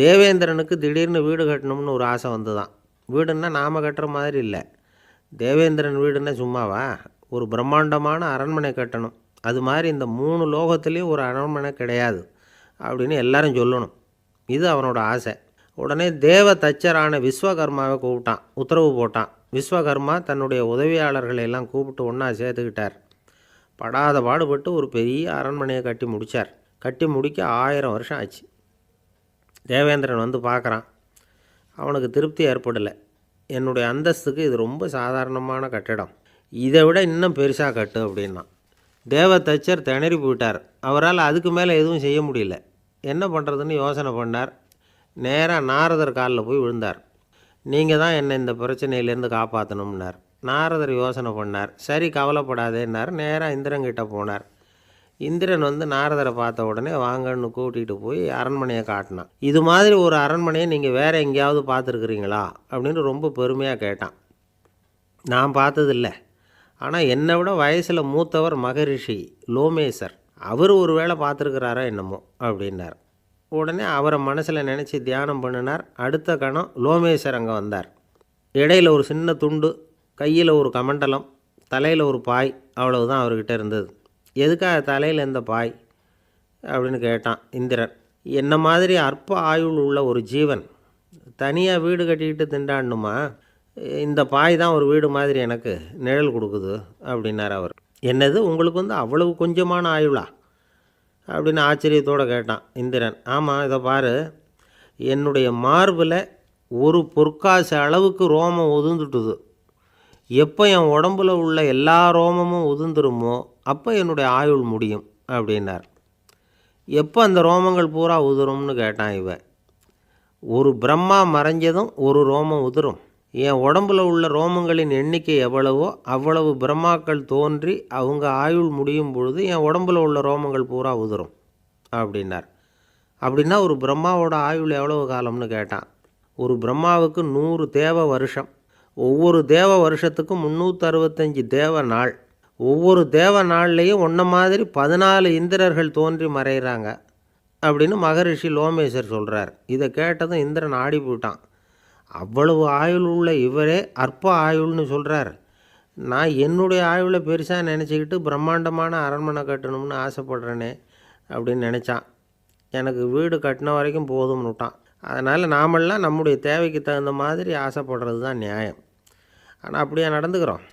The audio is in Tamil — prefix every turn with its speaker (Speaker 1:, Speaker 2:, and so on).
Speaker 1: தேவேந்திரனுக்கு திடீர்னு வீடு கட்டணும்னு ஒரு ஆசை வந்துதான் வீடுன்னா நாம் கட்டுற மாதிரி இல்லை. தேவேந்திரன் வீடுன்னா சும்மாவா? ஒரு பிரம்மாண்டமான அரண்மனை கட்டணும். அது மாதிரி இந்த மூணு லோகத்துலேயும் ஒரு அரண்மனை கிடையாது அப்படின்னு எல்லாரும் சொல்லணும். இது அவனோட ஆசை. உடனே தேவ தச்சரான விஸ்வகர்மாவை கூப்பிட்டான். உத்தரவு போட்டான். விஸ்வகர்மா தன்னுடைய உதவியாளர்களை எல்லாம் கூப்பிட்டு ஒன்றா சேர்த்துக்கிட்டார். படாத பாடுபட்டு ஒரு பெரிய அரண்மனையை கட்டி முடித்தார் கட்டி முடிக்க ஆயிரம் வருஷம் ஆச்சு. தேவேந்திரன் வந்து பார்க்குறான். அவனுக்கு திருப்தி ஏற்படலை. என்னுடைய அந்தஸ்துக்கு இது ரொம்ப சாதாரணமான கட்டிடம். இதை விட இன்னும் பெருசாக கட்டு அப்படின்னா. தேவ தச்சர் திணறி போயிட்டார். அவரால் அதுக்கு மேலே எதுவும் செய்ய முடியல. என்ன பண்ணுறதுன்னு யோசனை பண்ணார். நேராக நாரதர் காலில் போய் விழுந்தார். நீங்கள் தான் என்னை இந்த பிரச்சனையிலேருந்து காப்பாற்றணும்னார் நாரதர் யோசனை பண்ணார். சரி கவலைப்படாதேன்னார். நேராக இந்திரங்கிட்ட போனார். இந்திரன் வந்து நாரதரை பார்த்த உடனே வாங்கன்னு கூட்டிகிட்டு போய் அரண்மனையை காட்டினான். இது மாதிரி ஒரு அரண்மனையை நீங்கள் வேறு எங்கேயாவது பார்த்துருக்குறீங்களா? அப்படின்னு ரொம்ப பெருமையாக கேட்டான். நான் பார்த்ததில்ல. ஆனால் என்னை விட வயசில் மூத்தவர் மகரிஷி லோமேசர். அவர் ஒரு வேளை பார்த்துருக்கிறாரா என்னமோ? அப்படின்னார். உடனே அவரை மனசில் நினச்சி தியானம் பண்ணினார். அடுத்த கணம் லோமேசர் அங்கே வந்தார். இடையில ஒரு சின்ன துண்டு கையில் ஒரு கமண்டலம் தலையில் ஒரு பாய் அவ்வளவுதான் அவர்கிட்ட இருந்தது. எதுக்காக தலையில் இந்த பாய்? அப்படின்னு கேட்டான் இந்திரன். என்ன மாதிரி அற்ப ஆயுள் உள்ள ஒரு ஜீவன்? தனியாக வீடு கட்டிக்கிட்டு திண்டாடணுமா? இந்த பாய் தான் ஒரு வீடு மாதிரி எனக்கு நிழல் கொடுக்குது அப்படின்னார் அவர். என்னது உங்களுக்கு வந்து அவ்வளவு கொஞ்சமான ஆயுளா? அப்படின்னு ஆச்சரியத்தோடு கேட்டான் இந்திரன். ஆமாம் இதை பாரு. என்னுடைய மார்பில் ஒரு பொற்காசு அளவுக்கு ரோமம் ஒதுந்துட்டுது எப்போ என் உடம்புல உள்ள எல்லா ரோமமும் உதிர்ந்துருமோ அப்போ என்னுடைய ஆயுள் முடியும் அப்படின்னார். எப்போ அந்த ரோமங்கள் பூரா உதிரும்னு கேட்டான் இவன் ஒரு பிரம்மா மறைஞ்சதும் ஒரு ரோமம் உதிரும். என் உடம்புல உள்ள ரோமங்களின் எண்ணிக்கை எவ்வளவோ அவ்வளவு பிரம்மாக்கள் தோன்றி அவங்க ஆயுள் முடியும் பொழுது என் உடம்புல உள்ள ரோமங்கள் பூரா உதிரும் அப்படின்னார். அப்படின்னா ஒரு பிரம்மாவோட ஆயுள் எவ்வளவு காலம்னு கேட்டான். ஒரு பிரம்மாவுக்கு நூறு தேவ வருஷம். ஒவ்வொரு தேவ வருஷத்துக்கும் முந்நூற்றறுபத்தஞ்சு தேவ நாள். ஒவ்வொரு தேவ நாள்லேயும் ஒன்றை மாதிரி பதினாலு இந்திரர்கள் தோன்றி மறைகிறாங்க அப்படின்னு மகரிஷி லோமேஸ்வர் சொல்கிறார் இதை கேட்டதும் இந்திரன் ஆடி போயிட்டான். அவ்வளவு ஆயுள் உள்ள இவரே அற்ப ஆயுள்னு சொல்கிறார் நான் என்னுடைய ஆயுளை பெருசாக நினச்சிக்கிட்டு பிரம்மாண்டமான அரண்மனை கட்டணும்னு ஆசைப்படுறேனே அப்படின்னு நினச்சான். எனக்கு வீடு கட்டின வரைக்கும் போதும்னு விட்டான் அதனால் நாமெல்லாம் நம்முடைய தேவைக்கு தகுந்த மாதிரி ஆசைப்படுறது தான் நியாயம். ஆனால் அப்படியே நடந்துக்கிறோம்.